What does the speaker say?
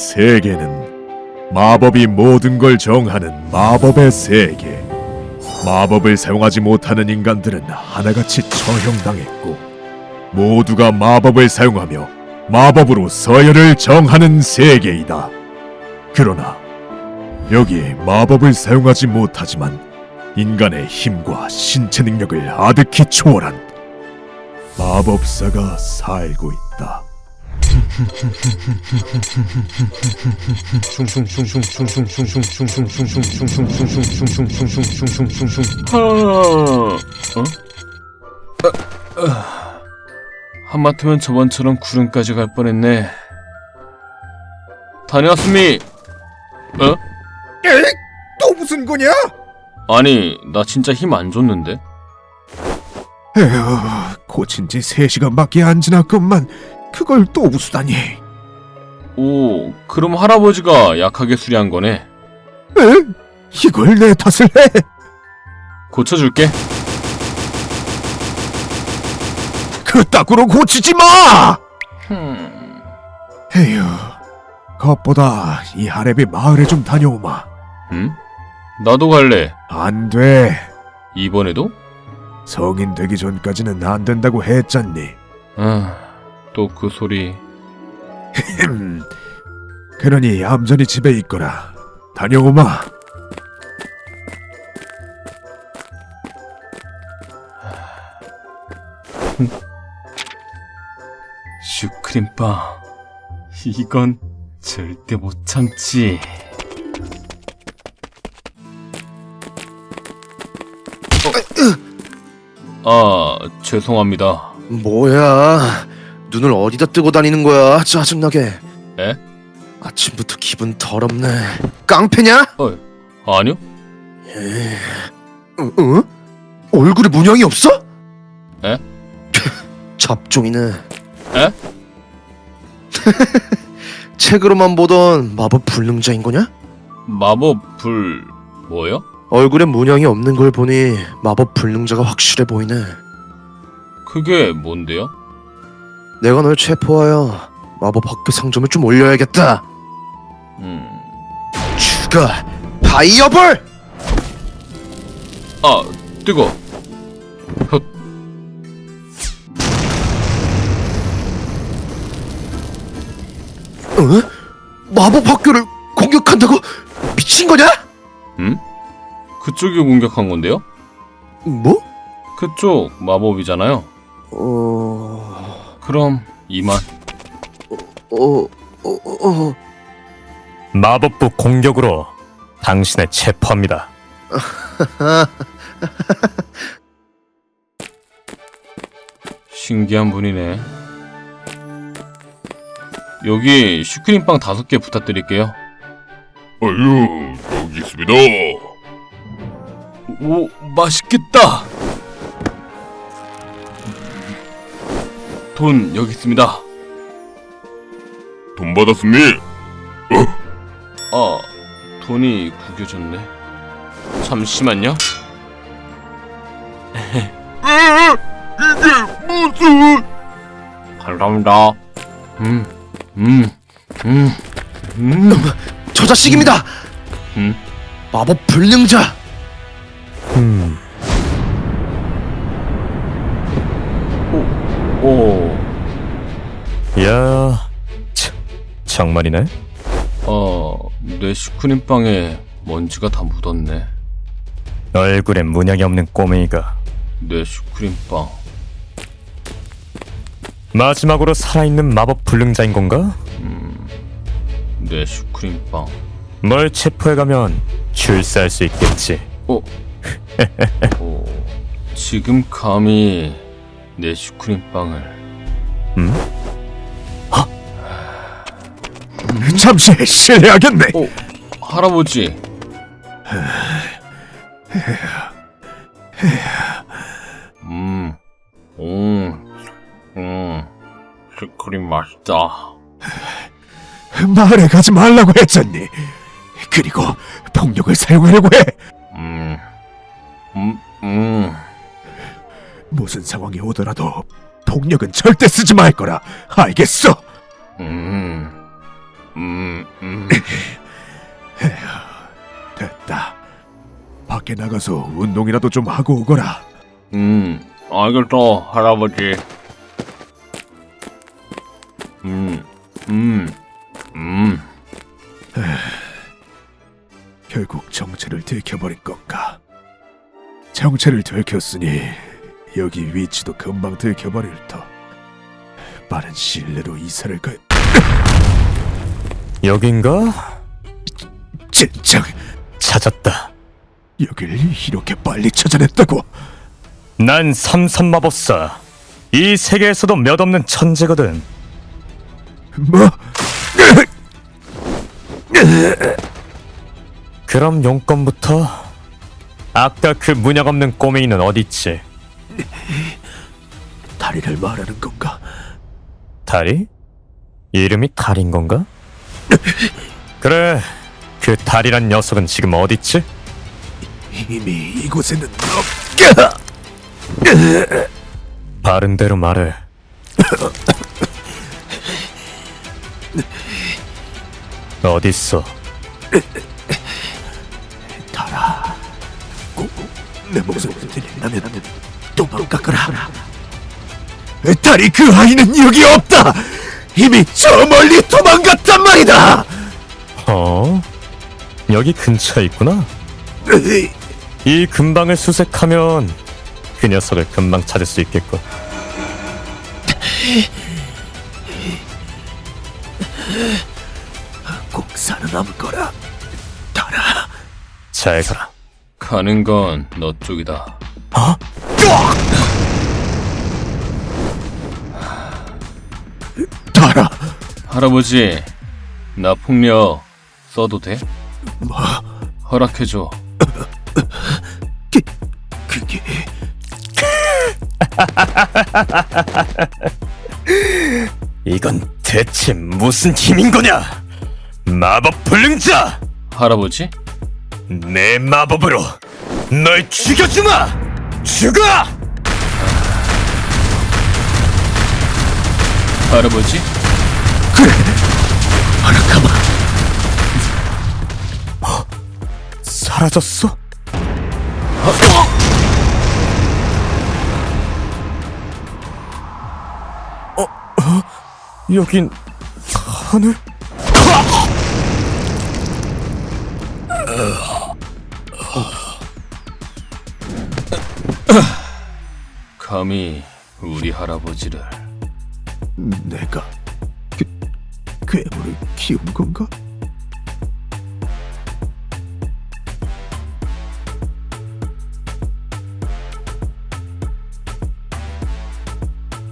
세계는 마법이 모든 걸 정하는 마법의 세계. 마법을 사용하지 못하는 인간들은 하나같이 처형당했고 모두가 마법을 사용하며 마법으로 서열을 정하는 세계이다. 그러나 여기에 마법을 사용하지 못하지만 인간의 힘과 신체 능력을 아득히 초월한 마법사가 살고 있다. 어? 하마터면 저번처럼 구름까지 갈 뻔했네. 다녀왔습니. 어? 에이, 또 무슨 거냐? 아니, 나 진짜 힘 안 줬는데. 에휴, 고친 지 3시간밖에 안 지났건만 그걸 또 우수다니. 에? 오, 그럼 할아버지가 약하게 수리한 거네. 이걸 내 탓을 해? 고쳐줄게. 그따구로 고치지 마! 흠. 에휴, 겉보다 이 하랩이 마을에 좀 다녀오마. 응? 나도 갈래. 안 돼. 이번에도? 성인 되기 전까지는 안 된다고 했잖니. 아, 또 그 소리. 그러니 얌전히 집에 있거라. 다녀오마. 슈크림빵. 이건 절대 못 참지. 아, 죄송합니다. 뭐야? 눈을 어디다 뜨고 다니는 거야? 짜증나게. 에? 아침부터 기분 더럽네. 깡패냐? 어, 아니요? 응? 응? 얼굴에 문양이 없어? 에? 잡종이네. 에? 책으로만 보던 마법 불능자인 거냐? 마법 불 뭐요? 얼굴에 문양이 없는 걸 보니 마법 불능자가 확실해 보이네. 그게 뭔데요? 내가 널 체포하여 마법 학교 상점에 좀 올려야겠다. 음, 죽어! 파이어볼! 아, 뜨거. 헛, 어? 마법 학교를 공격한다고? 미친 거냐? 음? 그쪽이 공격한 건데요? 뭐? 그쪽 마법이잖아요. 어... 그럼 이만. 어... 어... 어... 마법부 공격으로 당신을 체포합니다. 신기한 분이네. 여기 슈크림빵 다섯 개 부탁드릴게요. 아유, 여기 있습니다. 오, 맛있겠다. 돈 여기 있습니다. 돈 받았습니다. 아, 돈이 구겨졌네. 잠시만요. 이게 무슨? 감사합니다. 음, 음, 음, 음. 저 자식입니다! 음? 마법 불능자! 음, 정말이네. 어, 내 슈크림빵에 먼지가 다 묻었네. 얼굴에 문양이 없는 꼬맹이가 내 슈크림빵. 마지막으로 살아있는 마법 불능자인 건가? 내 슈크림빵. 널 체포해가면 출세할 수 있겠지. 오, 지금 감히 내 슈크림빵을 음? 잠시 실례하겠네. 오, 할아버지. 음, 음, 음, 슈크림 맛있다. 마을에 가지 말라고 했잖니. 그리고 폭력을 사용하려고 해. 음, 음, 음. 무슨 상황이 오더라도 폭력은 절대 쓰지 말 거라. 알겠어? 음, 음, 음. 됐다. 밖에 나가서 운동이라도 좀 하고 오거라. 음, 알겠다, 할아버지. 음, 음, 음. 결국 정체를 들켜버린 건가? 정체를 들켰으니 여기 위치도 금방 들켜버릴 터. 빠른 내로 이사를 가. 여긴가? 젠장 찾았다. 여길 이렇게 빨리 찾아냈다고? 난 삼삼마법사. 이 세계에서도 몇 없는 천재거든. 뭐? 그럼 용건부터 아까 그 문양 없는 꼬맹이는 어딨지? 다리를 말하는 건가? 다리? 이름이 달인 건가? 그래, 그 달이란 녀석은 지금 어딨지? 이미 이곳에는 없. 바른 대로 말해. 어딨어? 달아. 꼭내 목소리 들린다면 도망가거라. 달이 그 아이는 여기 없다. 이미 저 멀리 도망갔단 말이다. 어? 여기 근처에 있구나? 이 근방을 수색하면 그 녀석을 금방 찾을 수 있겠군. 꼭 살아남을 거라. 달아. 잘 가라. 가는 건 너 쪽이다. 달아. 할아버지, 나 폭력 써도 돼? 뭐? 허락해줘. 그게 이건 대체 무슨 힘인 거냐? 마법 불능자! 할아버지? 내 마법으로 널 죽여주마! 죽어! 할아버지? 사라졌어? 어? 어? 여긴 하늘? 감히 우리 할아버지를 내가 그 괴물을 키운 건가?